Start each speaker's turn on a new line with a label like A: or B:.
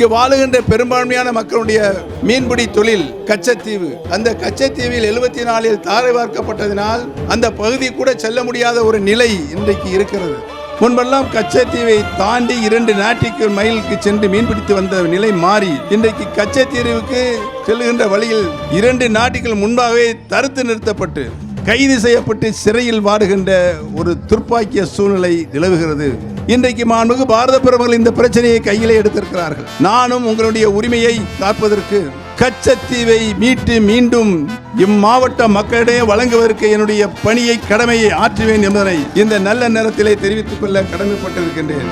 A: இங்கு வாழுகின்ற பெரும்பான்மையான மக்களுடைய மீன்பிடி தொழில் கச்சத்தீவு. அந்த கச்சத்தீவில் எழுபத்தி நாலில் தாரை பார்க்கப்பட்டதினால் அந்த பகுதி கூட செல்ல முடியாத ஒரு நிலை இன்றைக்கு இருக்கிறது. முன்பெல்லாம் கச்சத்தீவை தாண்டி இரண்டு நாட்டிற்கு மைலுக்கு சென்று மீன்பிடித்து வந்த நிலை மாறி இன்றைக்கு கச்சத்தீவுக்கு செல்லுகின்ற வழியில் இரண்டு நாட்டுகள் முன்பாகவே தடுத்து நிறுத்தப்பட்டு கைது செய்யப்பட்டு சிறையில் வாடுகின்ற ஒரு துர்ப்பாக்கிய சூழ்நிலை நிலவுகிறது. இன்றைக்கு மாண்புக்கு பாரத பிரபர்கள் இந்த பிரச்சனையை கையிலே எடுத்திருக்கிறார்கள். நானும் உங்களுடைய உரிமையை காப்பதற்கு கச்சத்தீவை மீட்டு மீண்டும் இம்மாவட்ட மக்களிடையே வழங்குவதற்கு என்னுடைய பணியை கடமையை ஆற்றுவேன் என்பதனை இந்த நல்ல நேரத்திலே தெரிவித்துக் கொள்ள கடமைப்பட்டிருக்கின்றேன்.